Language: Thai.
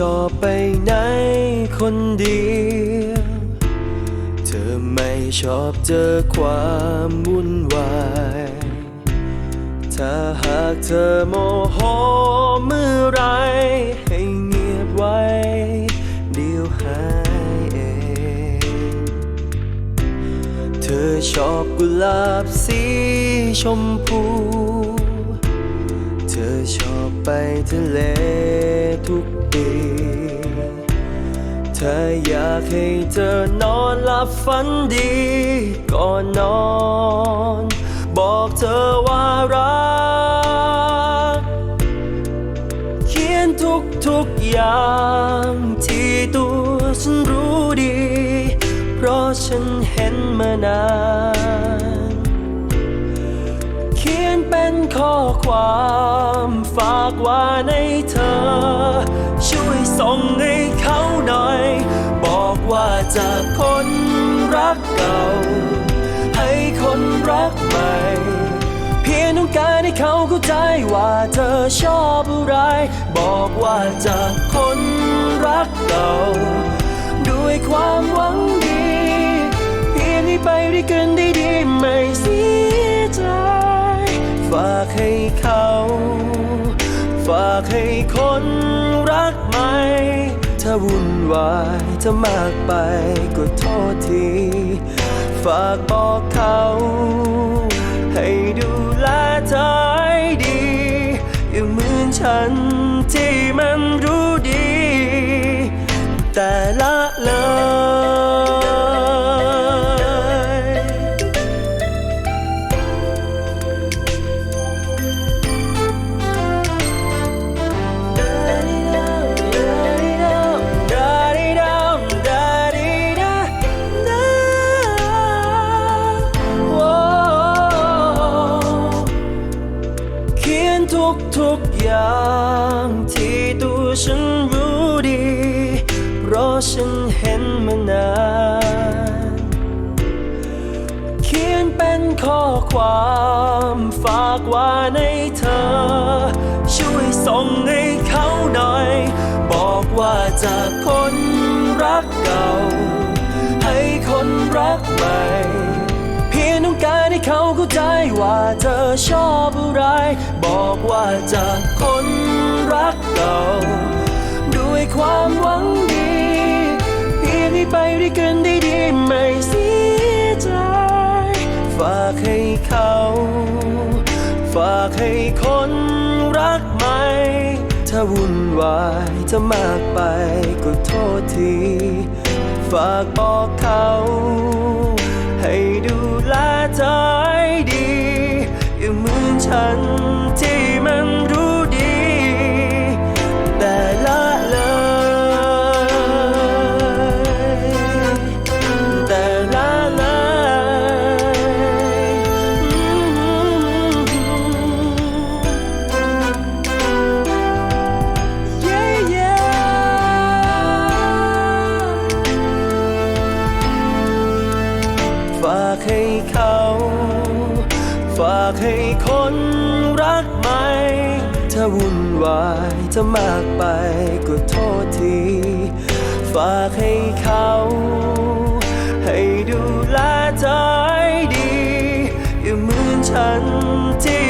ชอบไปไหนคนเดียว เธอไม่ชอบเจอความวุ่นวาย ถ้าหากเธอโมโหเมื่อไร ให้เงียบไว้ เดี๋ยวหายเอง เธอชอบกุหลาบสีชมพู ธอชอบไปทะเลทุกปี เธออยากให้เธอนอนหลับฝันดีก่อนนอน บอกเธอว่ารัก เขียนทุกทุกๆอย่างที่ตัวฉันรู้ดี เพราะฉันเห็นมานาน เป็นข้อความฝากว่าในเธอ ช่วยส่งให้เขาหน่อย บอกว่าจากคนรักเก่า ให้คนรักใหม่ เพียงต้องการให้เขาเข้าใจว่าเธอชอบอะไร บอกว่าจากคนรักเก่า เขา ฝากให้คนรักไหม ถ้าวุ่นวายถ้ามากไปก็โทษที ฝากบอกเขา ให้ดูแลเธอให้ดี อย่าเหมือนฉันที่ไม่ อย่างที่ตัวฉันรู้ดี เพราะฉันเห็นมานานเขียนเป็นข้อความฝากว่าในเธอ ช่วยส่งให้เขาหน่อย บอกว่าจากคนรักเก่า ให้คนรักใหม่ ให้เขาเข้าใจว่าเธอชอบอะไร บอกว่าจากคนรักเก่าด้วยความหวังดีเพียงให้ไปด้วยกันได้ดีไม่เสียใจ ฝากให้เขา ฝากให้คนรักใหม่ถ้าวุ่นวายจะมากไปก็โทษที ฝากบอกเขา ให้ดู ใจดี อย่าเหมือนฉัน ฝากให้เขา ฝากให้คนรักไหม ถ้าวุ่นวายจะมากไปก็โทษที ฝากให้เขา ให้ดูแลใจดี อย่าเหมือนฉันที่